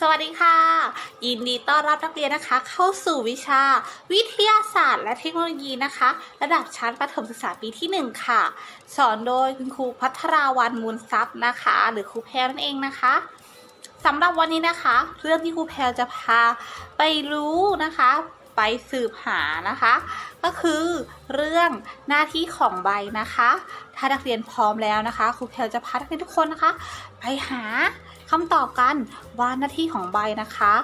สวัสดีค่ะ ยินดีต้อนรับนักเรียนนะคะ เข้าสู่วิชา วิทยาศาสตร์ และเทคโนโลยีนะคะ ระดับชั้นประถมศึกษาปีที่ 1 ค่ะ สอนโดยคุณครูพัทราวันมูลทรัพย์นะคะ หรือครูแพรนั่นเองนะคะสำหรับวันนี้นะคะ เรื่องที่ครูแพรจะพาไปรู้นะคะ ไปสืบหานะคะ ก็คือเรื่องหน้าที่ของใบนะคะ ถ้านักเรียนพร้อมแล้วนะคะครูแพรจะพานักเรียนทุกคนนะคะ ไปหาคำตอบกันว่าหน้าที่ของใบนะคะ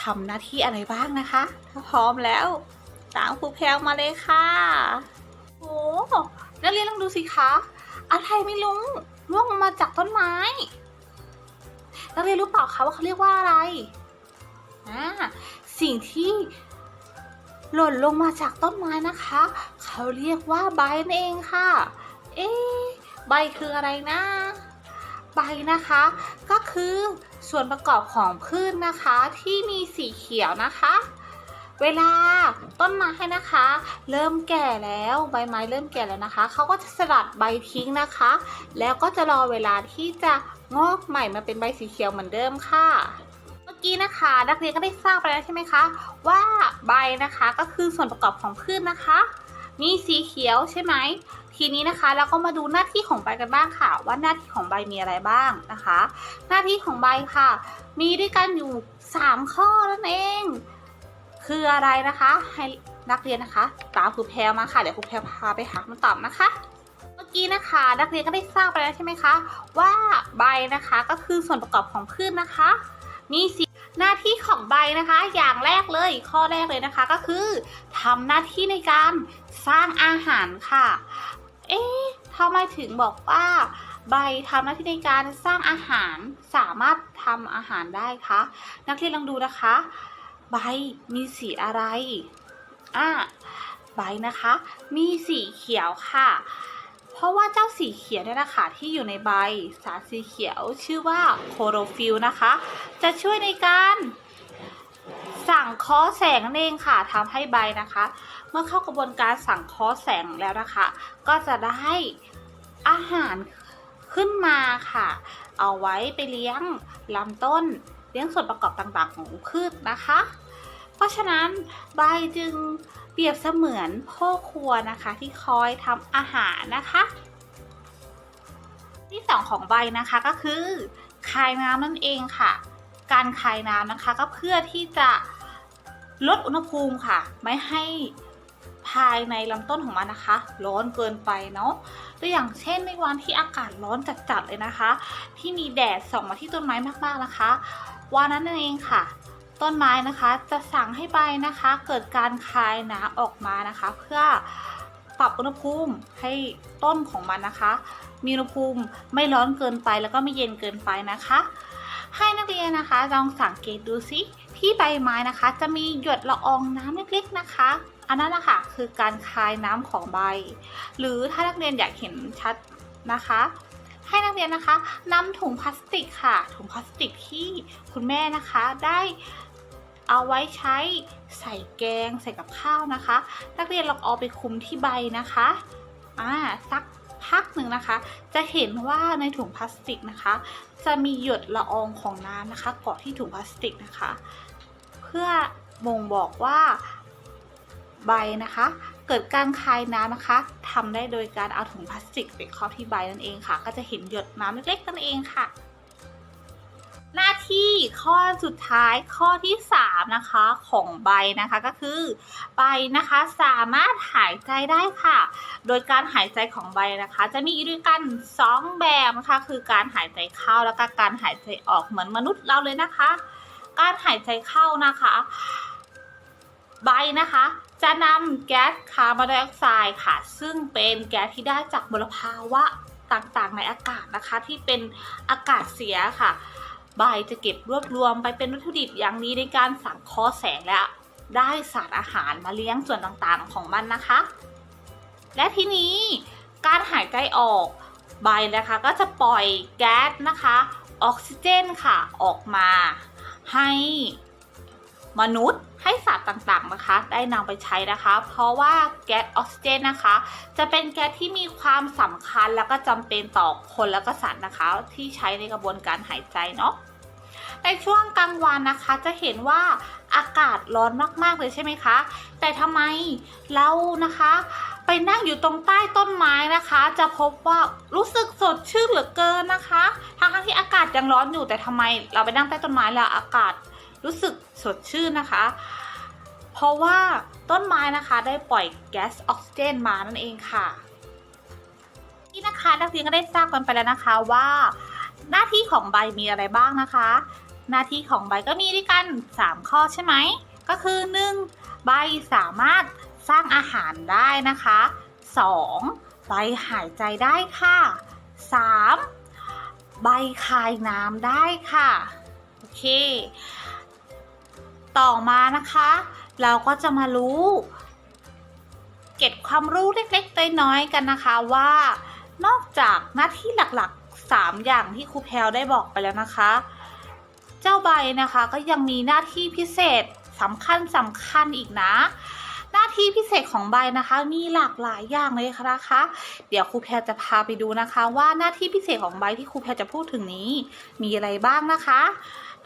ทำหน้าที่อะไรบ้างนะคะ ถ้าพร้อมแล้วตามครูแพรมาเลยค่ะโอ้นักเรียนลองดูสิคะอะไรไม่รู้ร่วงลงมาจากต้นไม้ นักเรียนรู้เปล่าคะว่าเขาเรียกว่าอะไร อ่า สิ่งที่ หล่นลงมาจากต้นไม้นะคะ เขาเรียกว่าใบนั่นเองค่ะ เอ๊ะใบคืออะไรนะใบนะคะ ก็คือส่วนประกอบของพืชนะคะที่มีสีเขียวนะคะ เวลาต้นไม้นะคะ เริ่มแก่แล้วใบไม้เริ่มแก่แล้วนะคะเขาก็จะสลัดใบทิ้งนะคะ แล้วก็จะรอเวลาที่จะงอกใหม่มาเป็นใบสีเขียวเหมือนเดิมค่ะ มื่อกี้นะคะ นักเรียนก็ได้ทราบไปแล้วใช่ไหมคะ ว่าใบนะคะก็คือส่วนประกอบของพืชนะคะ มีสีเขียวใช่ไหมทีนี้นะคะเราก็มาดูหน้าที่ของใบกันบ้างค่ะ ว่าหน้าที่ของใบมีอะไรบ้างนะคะ หน้าที่ของใบค่ะ มีด้วยกันอยู่ 3 ข้อนั่นเอง คืออะไรนะคะให้นักเรียนนะคะตามครูแพรมาค่ะเดี๋ยวครูแพรพาไปหาคำตอบนะคะเมื่อกี้นะคะนักเรียนก็ได้ทราบไปแล้วใช่ไหมคะ ว่าใบนะคะก็คือส่วนประกอบของพืชนะคะ มีสีหน้าที่ของใบนะคะ อย่างแรกเลยข้อแรกเลยนะคะ ก็คือทำหน้าที่ในการสร้างอาหารค่ะ เอ๊ะทำไมถึงบอกว่า ใบทำหน้าที่ในการสร้างอาหารสามารถทำอาหารได้คะนักเรียนลองดูนะคะ ใบมีสีอะไรอะใบนะคะ มีสีเขียวค่ะ เพราะว่าเจ้าสีเขียวเนี่ยนะคะที่อยู่ในใบสารสีเขียวชื่อว่าโคโรฟิลนะคะ จะช่วยในการสั่งเคาะแสงนั่นเองค่ะทำให้ใบนะคะ เมื่อเข้ากระบวนการสั่งเคาะแสงแล้วนะคะ ก็จะได้อาหารขึ้นมาค่ะ เอาไว้ไปเลี้ยงลำต้น เลี้ยงส่วนประกอบต่างๆของพืชนะคะ เพราะฉะนั้นใบจึง รียบเสมือนพ่อครัวนะคะที่คอยทำอาหารนะคะ ที่สองของใบนะคะก็คือคายน้ำนั่นเองค่ะ การคายน้ำนะคะก็เพื่อที่จะลดอุณหภูมิค่ะ ไม่ให้ภายในลำต้นของมันนะคะ ร้อนเกินไปเนาะตัวอย่างเช่นในวันที่อากาศร้อนจัดๆเลยนะคะ ที่มีแดดส่องมาที่ต้นไม้มากๆนะคะ วันนั้นนั่นเองค่ะ ต้นไม้นะคะ จะสั่งให้ใบนะคะ เกิดการคายน้ำออกมานะคะ เพื่อปรับอุณหภูมิให้ต้นของมันนะคะ มีอุณหภูมิไม่ร้อนเกินไปแล้วก็ไม่เย็นเกินไปนะคะ ให้นักเรียนนะคะลองสังเกตดูสิที่ใบไม้นะคะ จะมีหยดละอองน้ำเล็กๆนะคะ อันนั้นนะคะคือการคายน้ำของใบ หรือถ้านักเรียนอยากเห็นชัดนะคะให้นักเรียนนะคะนำถุงพลาสติกค่ะ ถุงพลาสติกที่คุณแม่นะคะ ได้ เอาไว้ใช้ใส่แกงใส่กับข้าวนะคะ นักเรียนลองเอาไปคุมที่ใบนะคะอ่าสักพักหนึ่งนะคะ จะเห็นว่าในถุงพลาสติกนะคะ จะมีหยดละอองของน้ำนะคะเกาะที่ถุงพลาสติกนะคะ เพื่อบ่งบอกว่าใบนะคะ เกิดการคายน้ำนะคะทำได้โดยการเอาถุงพลาสติกไปครอบที่ใบนั่นเองค่ะ ก็จะเห็นหยดน้ำเล็กๆนั่นเองค่ะ ที่ข้อสุดท้ายข้อที่ 3 นะคะของใบนะคะก็คือใบนะคะสามารถหายใจได้ค่ะ โดยการหายใจของใบนะคะ จะมีด้วยกัน 2 แบบนะคะคือการหายใจเข้าแล้วก็การหายใจออกเหมือนมนุษย์เราเลยนะคะ การหายใจเข้านะคะ ใบนะคะจะนำแก๊สคาร์บอนไดออกไซด์ค่ะ ซึ่งเป็นแก๊สที่ได้จากมลภาวะต่างๆในอากาศนะคะที่เป็นอากาศเสียค่ะ ใบจะเก็บรวบรวมไปเป็นวัตถุดิบอย่างนี้ในการสังเคราะห์แสงและ ได้สารอาหารมาเลี้ยงส่วนต่างๆของมันนะคะ และทีนี้การหายใจออกใบนะคะก็จะปล่อยแก๊สนะคะ ออกซิเจนค่ะออกมาให้ มนุษย์ให้สัตว์ต่างๆนะคะ ได้นำไปใช้นะคะ เพราะว่าแก๊สออกซิเจนนะคะ จะเป็นแก๊สที่มีความสำคัญแล้วก็จำเป็นต่อคนแล้วก็สัตว์นะคะ ที่ใช้ในกระบวนการหายใจเนาะในช่วงกลางวันนะคะจะเห็นว่าอากาศร้อนมากๆเลยใช่ไหมคะ แต่ทำไมเรานะคะ ไปนั่งอยู่ตรงใต้ต้นไม้นะคะ จะพบว่ารู้สึกสดชื่นเหลือเกินนะคะทั้งที่อากาศยังร้อนอยู่แต่ทำไมเราไปนั่งใต้ต้นไม้แล้วอากาศ รู้สึกสดชื่นนะคะ เพราะว่าต้นไม้นะคะได้ปล่อยแก๊สออกซิเจนมานั่นเองค่ะนี่นะคะนักเรียนก็ได้ทราบกันไปแล้วนะคะว่า หน้าที่ของใบมีอะไรบ้างนะคะ หน้าที่ของใบก็มีด้วยกัน 3 ข้อใช่ไหมก็คือ 1. ใบสามารถสร้างอาหารได้นะคะ 2. ใบหายใจได้ค่ะ 3. ใบคายน้ำได้ค่ะ โอเค ต่อมานะคะ เราก็จะมารู้เก็บความรู้เล็กๆน้อยๆกันนะคะว่า นอกจากหน้าที่หลักๆ 3 อย่างที่ครูแพลได้บอกไปแล้วนะคะ เจ้าใบนะคะก็ยังมีหน้าที่พิเศษสำคัญสำคัญอีกนะ หน้าที่พิเศษของใบนะคะ มีหลากหลายอย่างเลยค่ะนะคะ เดี๋ยวครูแพลจะพาไปดูนะคะ ว่าหน้าที่พิเศษของใบที่ครูแพลจะพูดถึงนี้ มีอะไรบ้างนะคะ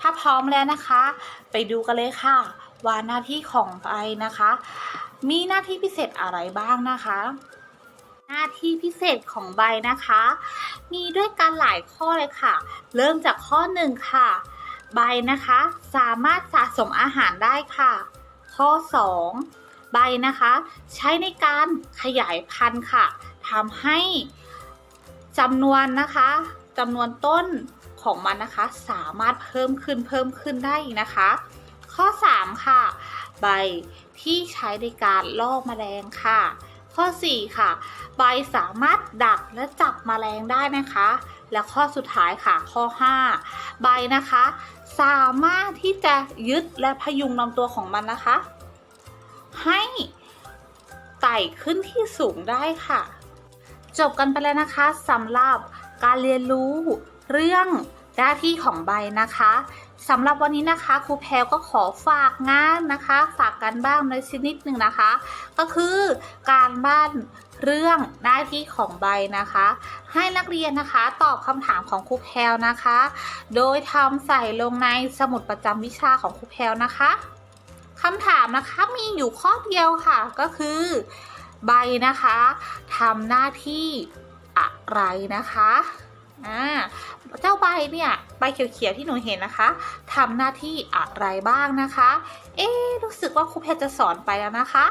ถ้าพร้อมแล้วนะคะ ไปดูกันเลยค่ะ ว่าหน้าที่ของใบนะคะ มีหน้าที่พิเศษอะไรบ้างนะคะ หน้าที่พิเศษของใบนะคะ มีด้วยกันหลายข้อเลยค่ะ เริ่มจากข้อหนึ่งค่ะ ใบนะคะ สามารถสะสมอาหารได้ค่ะ ข้อ 2 ใบนะคะ ใช้ในการขยายพันธุ์ค่ะทำให้จำนวนนะคะจำนวนต้น ของมันนะคะ สามารถเพิ่มขึ้นเพิ่มขึ้นได้อีกนะคะ ข้อ 3 ค่ะ ใบที่ใช้ในการล่อแมลงค่ะ ข้อ 4 ค่ะ ใบสามารถดักและจับแมลงได้นะคะ และข้อสุดท้ายค่ะ ข้อ 5 ใบนะคะ สามารถที่จะยึดและพยุงลำตัวของมันนะคะ ให้ไต่ขึ้นที่สูงได้ค่ะ จบกันไปแล้วนะคะสำหรับการเรียนรู้ เรื่องหน้าที่ของใบนะคะสำหรับวันนี้นะคะครูแพรวก็ขอฝากงานนะคะ ฝากกันบ้างในชนิดหนึ่งนะคะ ก็คือการบ้านเรื่องหน้าที่ของใบนะคะ ให้นักเรียนนะคะตอบคำถามของครูแพรวนะคะ โดยทำใส่ลงในสมุดประจำวิชาของครูแพรวนะคะคำถามนะคะมีอยู่ข้อเดียวค่ะก็คือใบนะคะทำหน้าที่อะไรนะคะ อ่าเจ้าใบเนี่ยใบเขียวๆที่หนูเห็นนะคะทำหน้าที่อะไรบ้างนะคะ เอ๊รู้สึกว่าครูเพชรจะสอนไปแล้วนะคะ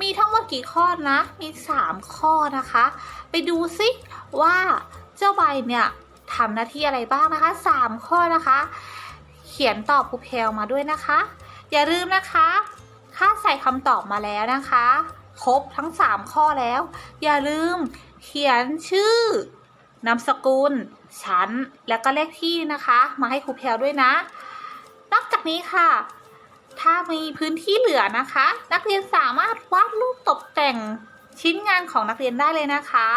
มีทั้งหมดกี่ข้อนะ มี 3 ข้อนะคะ ไปดูซิว่าเจ้าใบเนี่ยทำหน้าที่อะไรบ้างนะคะ 3 ข้อนะคะ เขียนตอบครูเพลมาด้วยนะคะ อย่าลืมนะคะถ้าใส่คำตอบมาแล้วนะคะ ครบทั้ง 3 ข้อแล้ว อย่าลืมเขียนชื่อ นามสกุล ชั้น แล้วก็เลขที่นะคะ มาให้ครูแพลวด้วยนะ นอกจากนี้ค่ะ ถ้ามีพื้นที่เหลือนะคะ นักเรียนสามารถวาดรูปตกแต่งชิ้นงานของนักเรียนได้เลยนะคะ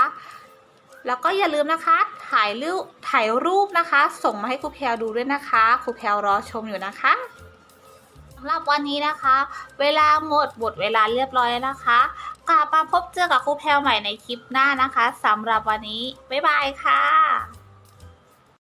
แล้วก็อย่าลืมนะคะ ถ่ายรูปถ่ายรูปนะคะ ส่งมาให้ครูแพลดูด้วยนะคะ ครูแพลวรอชมอยู่นะคะำหรับวันนี้นะคะ เวลาหมดหมดเวลาเรียบร้อยแล้วนะคะกลับมาพบเจอกับครูแพลวใหม่ในคลิปหน้านะคะสำหรับวันนี้ บ๊ายบายค่ะ